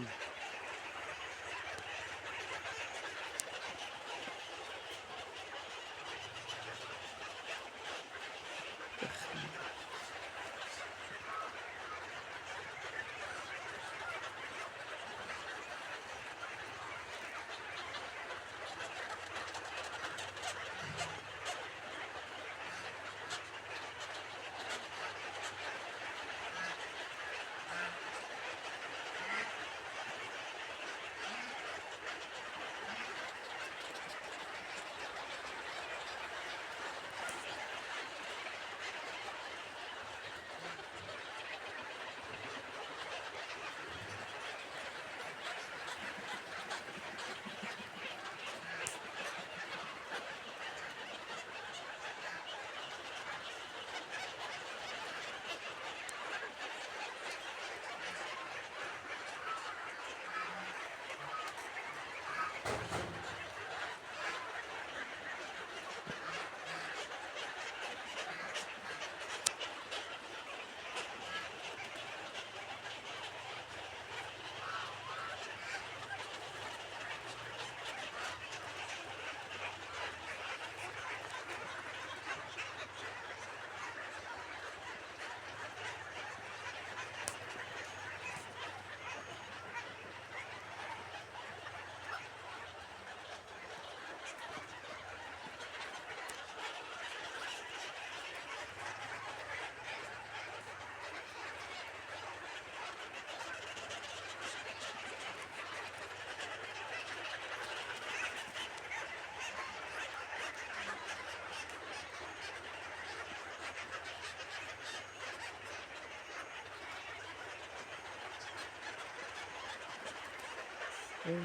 Yeah.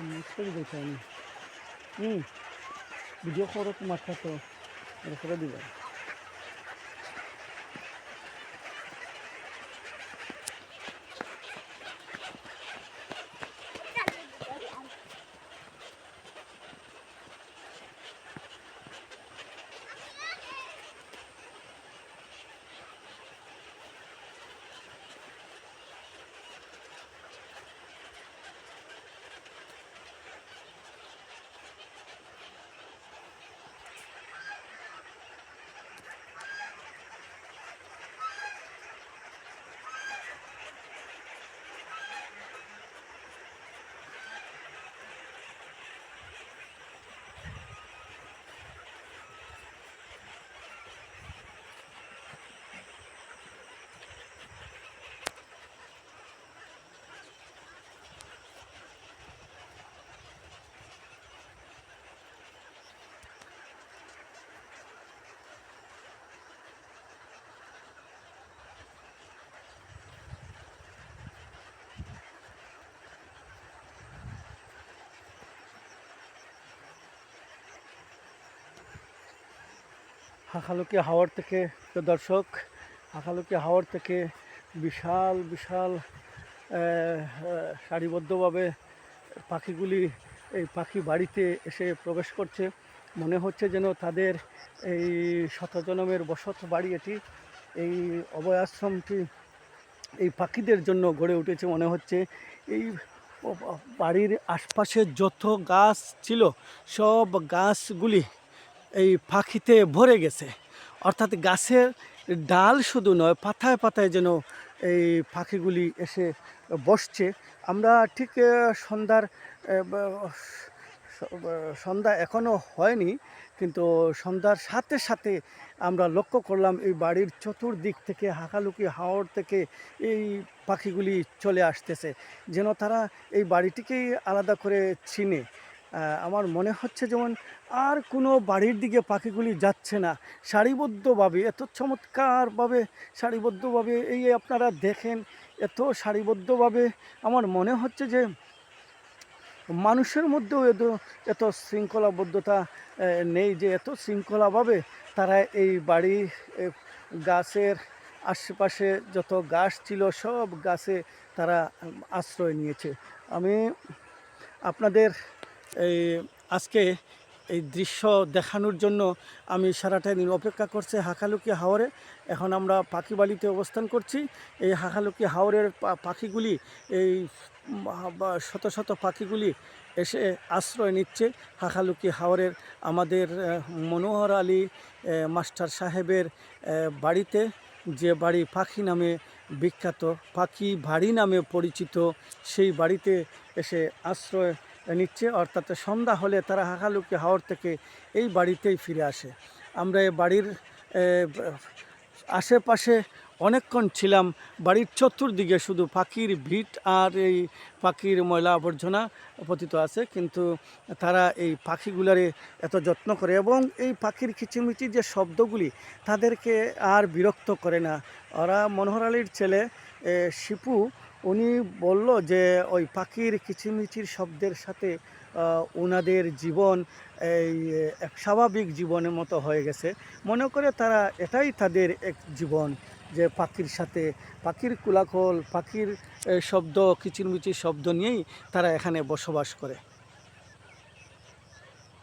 মিস্ত্রি দেখে আমি হুম ভিডিও করো তোমার দিবে। হাঁকালুকি হাওয়ার থেকে তো দর্শক হাঁকালুকি হাওয়ার থেকে বিশাল বিশাল সারিবদ্ধভাবে পাখিগুলি এই পাখি বাড়িতে এসে প্রবেশ করছে। মনে হচ্ছে যেন তাদের এই শতজনমের বসত বাড়ি এটি। এই অভয় আশ্রমটি এই পাখিদের জন্য গড়ে উঠেছে মনে হচ্ছে। এই বাড়ির আশপাশে যত গাছ ছিল, সব গাছগুলি এই পাখিতে ভরে গেছে। অর্থাৎ গাছের ডাল শুধু নয়, পাতায় পাতায় যেন এই পাখিগুলি এসে বসছে। আমরা ঠিক সন্ধ্যার সন্ধ্যা এখনও হয়নি, কিন্তু সন্ধ্যার সাথে সাথে আমরা লক্ষ্য করলাম এই বাড়ির চতুর্দিক থেকে, হাঁকালুকি হাওড় থেকে এই পাখিগুলি চলে আসতেছে, যেন তারা এই বাড়িটিকেই আলাদা করে চিনে। আমার মনে হচ্ছে যেমন আর কোনো বাড়ির দিকে পাখিগুলি যাচ্ছে না। সারিবদ্ধভাবে, এত চমৎকারভাবে সারিবদ্ধভাবে এই আপনারা দেখেন, এত সারিবদ্ধভাবে আমার মনে হচ্ছে যে মানুষের মধ্যেও এত এত শৃঙ্খলাবদ্ধতা নেই যে এত শৃঙ্খলাভাবে তারা এই বাড়ি গাছের আশেপাশে যত গাছ ছিল সব গাছে তারা আশ্রয় নিয়েছে। আমি আপনাদের এই আজকে এই দৃশ্য দেখানোর জন্য আমি সারাটা দিন অপেক্ষা করছে হাকালুকি হাওরে। এখন আমরা পাখি বাড়িতে অবস্থান করছি। এই হাকালুকি হাওরের পাখিগুলি, এই শত শত পাখিগুলি এসে আশ্রয় নিচ্ছে হাকালুকি হাওরের আমাদের মনোহর আলী মাস্টার সাহেবের বাড়িতে। যে বাড়ি পাখি নামে বিখ্যাত, পাখি বাড়ি নামে পরিচিত, সেই বাড়িতে এসে আশ্রয় নিচ্ছে, অর্থাৎ সন্ধ্যা হলে তারা হাকালুকি হাওর থেকে এই বাড়িতেই ফিরে আসে। আমরা এই বাড়ির আশেপাশে অনেকক্ষণ ছিলাম। বাড়ির চতুর্দিকে শুধু পাখির ভিট আর এই পাখির ময়লা আবর্জনা পতিত আছে, কিন্তু তারা এই পাখিগুলারে এত যত্ন করে এবং এই পাখির কিচিমিচি যে শব্দগুলি তাদেরকে আর বিরক্ত করে না। ওরা মনোহর আলীর ছেলে শিপু উনি বলল যে, ওই পাখির কিচিমিচির শব্দের সাথে ওনাদের জীবন এই, এক স্বাভাবিক জীবনের মতো হয়ে গেছে। মনে করে তারা এটাই তাদের এক জীবন, যে পাখির সাথে, পাখির কুলাকল পাখির শব্দ, কিচিরমিচির শব্দ নিয়েই তারা এখানে বসবাস করে।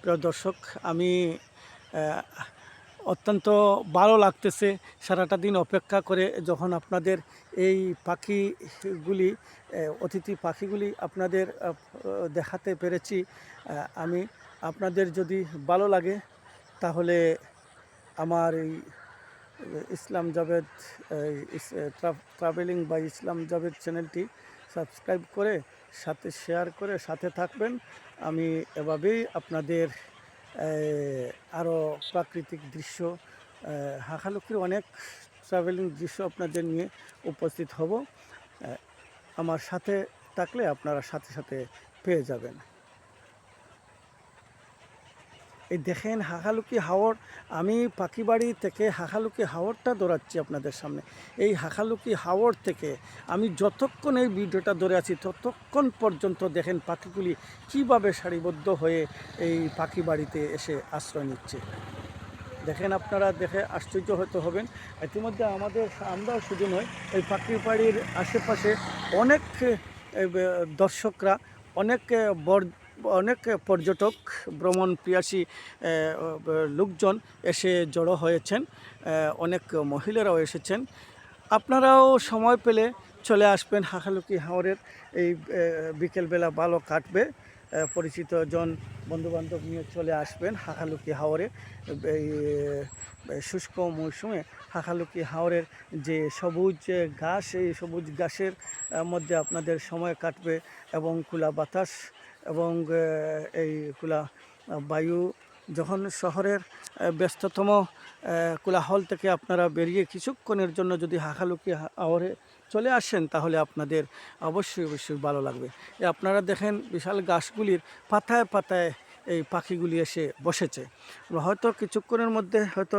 প্রিয় দর্শক, আমি অত্যন্ত ভালো লাগতেছে সারাটা দিন অপেক্ষা করে যখন আপনাদের এই পাখিগুলি অতিথি পাখিগুলি আপনাদের দেখাতে পেরেছি আমি আপনাদের যদি ভালো লাগে তাহলে আমার এই ইসলাম জাভেদ ট্রাভেলিং বাই ইসলাম জাভেদ চ্যানেলটি সাবস্ক্রাইব করে সাথে শেয়ার করে সাথে থাকবেন। আমি এভাবেই আপনাদের আরও প্রাকৃতিক দৃশ্য হাঁকালুকির অনেক ট্রাভেলিং দৃশ্য আপনাদের নিয়ে উপস্থিত হব। আমার সাথে থাকলে আপনারা সাথে সাথে পেয়ে যাবেন। এই দেখেন হাঁকালুকি হাওর, আমি পাখিবাড়ি থেকে হাঁকালুকি হাওরটা দৌড়াচ্ছি আপনাদের সামনে। এই হাঁকালুকি হাওর থেকে আমি যতক্ষণ এই ভিডিওটা ধরে আছি, ততক্ষণ পর্যন্ত দেখেন পাখিগুলি কীভাবে সারিবদ্ধ হয়ে এই পাখি বাড়িতে এসে আশ্রয় নিচ্ছে। দেখেন আপনারা দেখে আশ্চর্য হতে হবেন। ইতিমধ্যে আমাদের, আমরাও শুধু নয়, এই পাখি বাড়ির আশেপাশে অনেক দর্শকরা, অনেক বর অনেক পর্যটক, ভ্রমণ প্রিয়াসী লোকজন এসে জড়ো হয়েছেন অনেক মহিলারাও এসেছেন। আপনারাও সময় পেলে চলে আসবেন হাঁকালুকি হাওরের, এই বিকেলবেলা ভালো কাটবে পরিচিত জন বন্ধুবান্ধব নিয়ে চলে আসবেন হাঁকালুকি হাওরে, এই শুষ্ক মৌসুমে হাঁকালুকি হাওরের যে সবুজ ঘাস, এই সবুজ ঘাসের মধ্যে আপনাদের সময় কাটবে এবং খোলা বাতাস এবং এই আহ, বায়ু যখন শহরের ব্যস্ততম কোলাহল থেকে আপনারা বেরিয়ে কিছুক্ষণের জন্য যদি হাঁকালুকি হাওরে চলে আসেন তাহলে আপনাদের অবশ্যই অবশ্যই ভালো লাগবে। আপনারা দেখেন বিশাল গাছগুলির পাতায় পাতায় এই পাখিগুলি এসে বসেছে। হয়তো কিছুক্ষণের মধ্যে হয়তো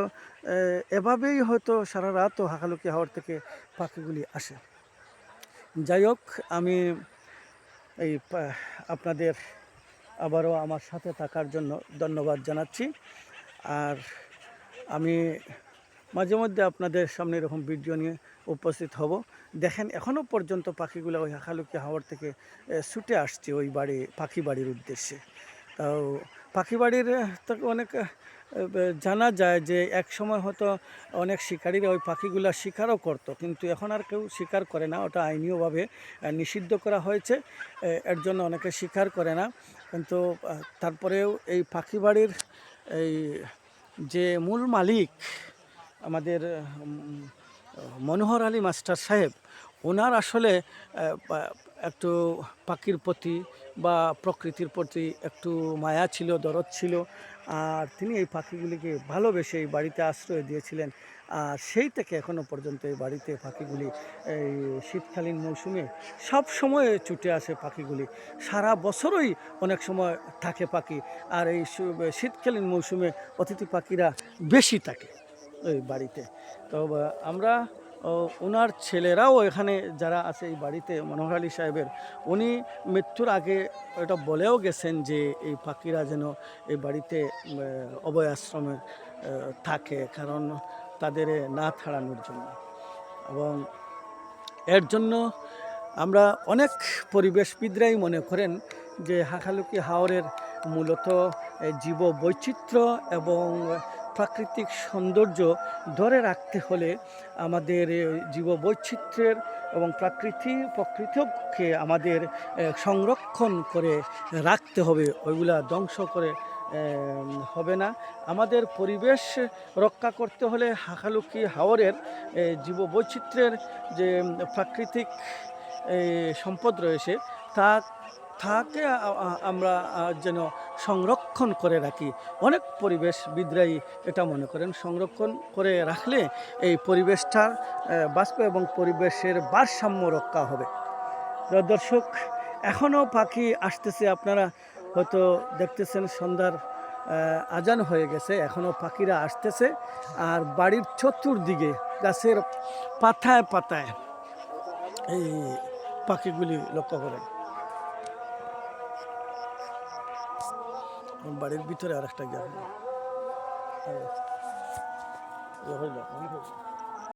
এভাবেই হয়তো সারা রাতও হাঁকালুকি হাওয়ার থেকে পাখিগুলি আসে। যাই হোক আমি এই আপনাদের আবারও আমার সাথে থাকার জন্য ধন্যবাদ জানাচ্ছি। আর আমি মাঝে মধ্যে আপনাদের সামনে এরকম ভিডিও নিয়ে উপস্থিত হব। দেখেন এখনও পর্যন্ত পাখিগুলো ওই হাঁকালুকি হাওয়ার থেকে ছুটে আসছে ওই বাড়ি, পাখি বাড়ির উদ্দেশ্যে। তাও পাখি বাড়ির থেকে অনেক জানা যায় যে এক সময় হয়তো অনেক শিকারীরা ওই পাখিগুলো শিকারও করতো, কিন্তু এখন আর কেউ শিকার করে না, ওটা আইনীয়ভাবে নিষিদ্ধ করা হয়েছে এর জন্য অনেকে শিকার করে না, কিন্তু তারপরেও এই পাখি বাড়ির এই যে মূল মালিক আমাদের মনোহর আলী মাস্টার সাহেব ওনার আসলে একটু পাখির প্রতি বা প্রকৃতির প্রতি একটু মায়া ছিল, দরদ ছিল, আর তিনি এই পাখিগুলিকে ভালোবেসে এই বাড়িতে আশ্রয় দিয়েছিলেন। আর সেই থেকে এখনও পর্যন্ত এই বাড়িতে পাখিগুলি, এই শীতকালীন মৌসুমে সব সময় ছুটে আসে পাখিগুলি। সারা বছরই অনেক সময় থাকে পাখি, আর এই শীতকালীন মৌসুমে অতিথি পাখিরা বেশি থাকে ওই বাড়িতে। তো, আমরা ওনার ছেলেরাও এখানে যারা আছে এই বাড়িতে, মনোহর আলী সাহেবের, উনি মৃত্যুর আগে এটা বলেও গেছেন যে এই পাখিরা যেন এই বাড়িতে অভয় আশ্রমে থাকে কারণ তাদের না ছাড়ানোর জন্য। এবং এর জন্য আমরা অনেক পরিবেশবিদরাই মনে করেন যে হাঁকালুকি হাওরের মূলত জীব বৈচিত্র্য এবং প্রাকৃতিক সৌন্দর্য ধরে রাখতে হলে আমাদের জীব বৈচিত্র্যের এবং প্রাকৃতি প্রকৃতিকে আমাদের সংরক্ষণ করে রাখতে হবে। ওইগুলা ধ্বংস করে হবে না। আমাদের পরিবেশ রক্ষা করতে হলে হাঁকালুকি হাওরের জীববৈচিত্র্যের যে প্রাকৃতিক সম্পদ রয়েছে তা তাকে আমরা যেন সংরক্ষণ করে রাখি। অনেক পরিবেশ পরিবেশবিদরাই এটা মনে করেন। সংরক্ষণ করে রাখলে এই পরিবেশটার বাষ্প এবং পরিবেশের ভারসাম্য রক্ষা হবে। দর্শক এখনও পাখি আসতেছে। আপনারা হয়তো দেখতেছেন সন্ধ্যার আজান হয়ে গেছে। এখনও পাখিরা আসতেছে। আর বাড়ির চতুর্দিকে গাছের পাতায় পাতায় এই পাখিগুলি লক্ষ্য করেন। বাড়ির ভিতরে আর একটা গিয়ে